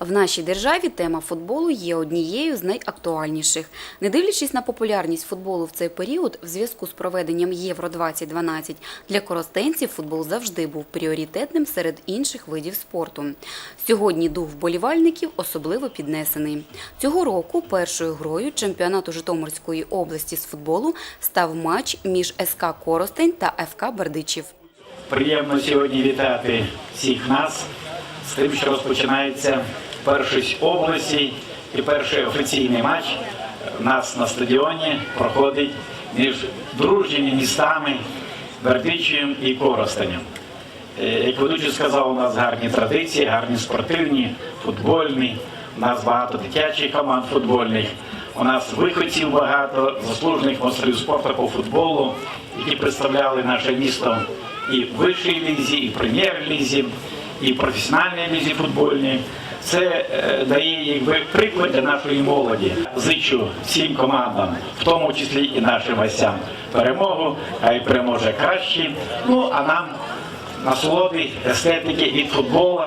В нашій державі тема футболу є однією з найактуальніших. Не дивлячись на популярність футболу в цей період, в зв'язку з проведенням Євро 2012 для коростенців футбол завжди був пріоритетним серед інших видів спорту. Сьогодні дух вболівальників особливо піднесений. Цього року першою грою чемпіонату Житомирської області з футболу став матч між СК Коростень та ФК Бердичів. Приємно сьогодні вітати всіх нас з тим, що розпочинається перший області і перший офіційний матч у нас на стадіоні проходить між дружніми містами Бердичевим і Коростенем. Е, Як ведучий сказав, у нас гарні традиції, гарні спортивні, футбольні. У нас багато дитячих команд футбольних. У нас виходців багато, заслужених майстрів спорту по футболу, які представляли наше місто і в вищій лізі, і в прем'єр-лізі, і в професіональній лізі футбольній. Це е, дає якби приклад для нашої молоді. Зичу всім командам, в тому числі і нашим гостям, перемогу, а й переможе краще. Ну а нам насолоди, естетики від футболу.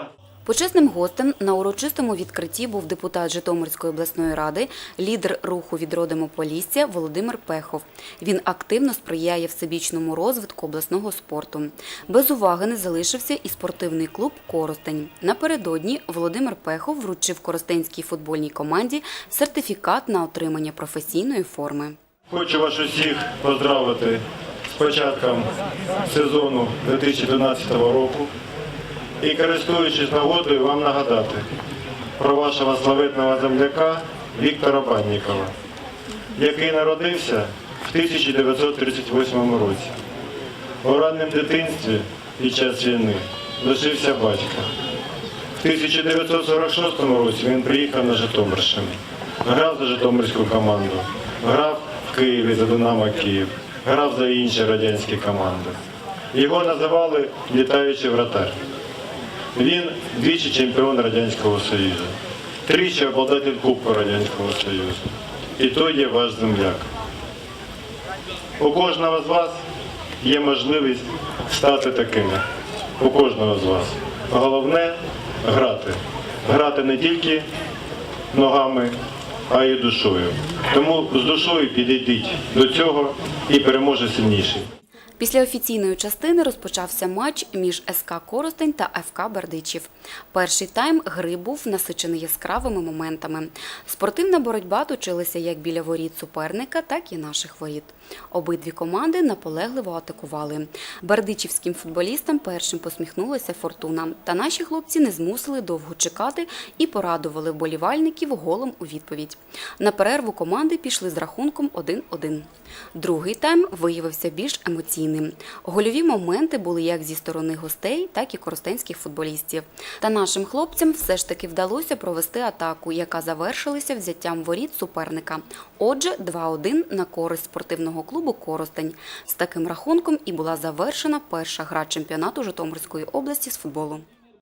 Почесним гостем на урочистому відкритті був депутат Житомирської обласної ради, лідер руху «Відродимо Полісся» Володимир Пехов. Він активно сприяє всебічному розвитку обласного спорту. Без уваги не залишився і спортивний клуб Коростень. Напередодні Володимир Пехов вручив коростенській футбольній команді сертифікат на отримання професійної форми. Хочу вас усіх поздравити з початком сезону 2012 року і користуючись нагодою вам нагадати про вашого славетного земляка Віктора Баннікова, який народився в 1938 році. У раннім дитинстві під час війни лишився батька. В 1946 році він приїхав на Житомирщину, грав за Житомирську команду, грав в Києві за Динамо Київ, грав за інші радянські команди. Його називали літаючий вратар. Він двічі чемпіон Радянського Союзу, тричі обладатель Кубку Радянського Союзу. І той є ваш земляк. У кожного з вас є можливість стати такими. У кожного з вас. Головне грати. Грати не тільки ногами, а й душою. Тому з душою підійдіть до цього і переможе сильніший. Після офіційної частини розпочався матч між СК Коростень та ФК Бердичів. Перший тайм гри був насичений яскравими моментами. Спортивна боротьба точилася як біля воріт суперника, так і наших воріт. Обидві команди наполегливо атакували. Бердичівським футболістам першим посміхнулася фортуна. Та наші хлопці не змусили довго чекати і порадували вболівальників голом у відповідь. На перерву команди пішли з рахунком 1-1. Другий тайм виявився більш емоційним. Гольові моменти були як зі сторони гостей, так і коростенських футболістів. Та нашим хлопцям все ж таки вдалося провести атаку, яка завершилася взяттям воріт суперника. Отже, 2-1 на користь спортивного клубу Коростень. З таким рахунком і була завершена перша гра чемпіонату Житомирської області з футболу.